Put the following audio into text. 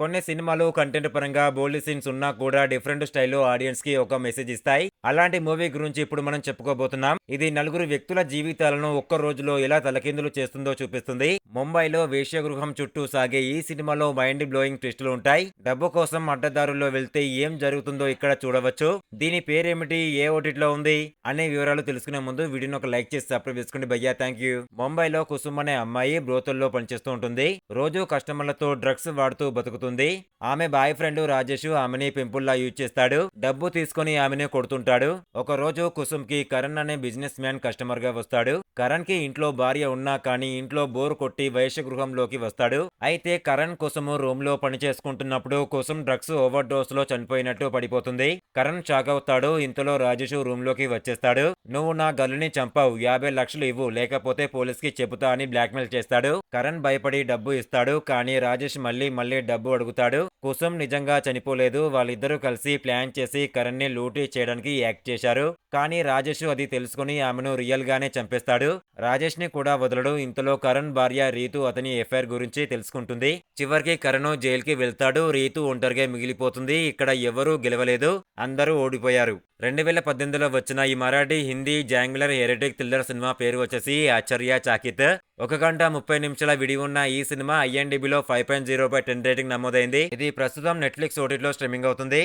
కొన్ని సినిమాలు కంటెంట్ పరంగా బోల్డ్ సీన్స్ ఉన్నా కూడా డిఫరెంట్ స్టైల్లో ఆడియన్స్కి ఒక మెసేజ్ ఇస్తాయి. అలాంటి మూవీ గురించి ఇప్పుడు మనం చెప్పుకోబోతున్నాం. ఇది నలుగురు వ్యక్తుల జీవితాలను ఒక్క రోజులో ఎలా తలకిందులు చేస్తుందో చూపిస్తుంది. ముంబైలో వేశ్యగృహం చుట్టూ సాగే ఈ సినిమాలో మైండ్ బ్లోయింగ్ ట్విస్టులు ఉంటాయి. డబ్బు కోసం అడ్డదారుల్లో వెళ్తే ఏం జరుగుతుందో ఇక్కడ చూడవచ్చు. దీని పేరేమిటి? ఏ ఓటిట్లో ఉంది? అనే వివరాలు తెలుసుకునే ముందు వీడియోని ఒక లైక్ చేసి సబ్స్క్రైబ్ చేసుకోండి భయ్యా. Thank you. ముంబైలో కుసుమ్ అనే అమ్మాయి బ్రోతుల్లో పనిచేస్తూ ఉంటుంది. రోజు కస్టమర్లతో డ్రగ్స్ వాడుతూ బతుకుతుంది. ఆమె బాయ్ ఫ్రెండ్ రాజేష్ ఆమెని పెంపుల్లా యూజ్ చేస్తాడు. డబ్బు తీసుకొని ఆమెని కొడుతుంటాడు. ఒక రోజు కుసుమ్కి కరణ్ అనే బిజినెస్ మ్యాన్ కస్టమర్గా వస్తాడు. కరణ్కి ఇంట్లో భార్య ఉన్నా కానీ ఇంట్లో బోర్ కొట్టి వైశ్య గృహంలోకి వస్తాడు. అయితే కరణ్ కుసుమ్ రూమ్లో పని చేసుకుంటున్నప్పుడు కుసుమ్ డ్రగ్స్ ఓవర్ డోస్లో చనిపోయినట్టు పడిపోతుంది. కరణ్ షాక్ అవుతాడు. ఇంతలో రాజేష్ రూమ్లోకి వచ్చేస్తాడు. నువ్వు నా గల్లుని చంపావు యాభై లక్షలు ఇవ్వు లేకపోతే పోలీస్కి చెబుతా అని బ్లాక్మెయిల్ చేస్తాడు. కరణ్ భయపడి డబ్బు ఇస్తాడు కానీ రాజేష్ మళ్ళీ మళ్ళీ డబ్బు అడుగుతాడు. కుసుమ్ నిజంగా చనిపోలేదు వాళ్ళిద్దరూ కలిసి ప్లాన్ చేసి కరణ్ని లూటీ చేయడానికి యాక్ట్ చేశారు. కానీ రాజేష్ అది తెలుసుకుని ఆమెను రియల్ గానే చంపేస్తాడు. రాజేష్ని కూడా వదలడు. ఇంతలో కరణ్ భార్య రీతు అతని ఎఫ్ఐఆర్ గురించి తెలుసుకుంటుంది. చివరికి కరణ్ జైలుకి వెళ్తాడు. రీతు ఒంటరిగా మిగిలిపోతుంది. ఇక్కడ ఎవరూ గెలవలేదు. అందరూ ఓడిపోయారు. రెండు వేల పద్దెనిమిదిలో వచ్చిన ఈ మరాఠీ హిందీ జాంగులర్ హెరిటిక్ థ్రిల్లర్ సినిమా పేరు వచ్చేసి ఆశ్చర్య చాకిత్. ఒక గంట ముప్పై నిమిషాల విడి ఉన్న ఈ cinema ఐఎన్డిబిలో five point zero by ten rating నమోదైంది. ఇది ప్రస్తుతం నెట్ఫ్లిక్స్ ఓటీటీలో స్ట్రీమింగ్ అవుతుంది.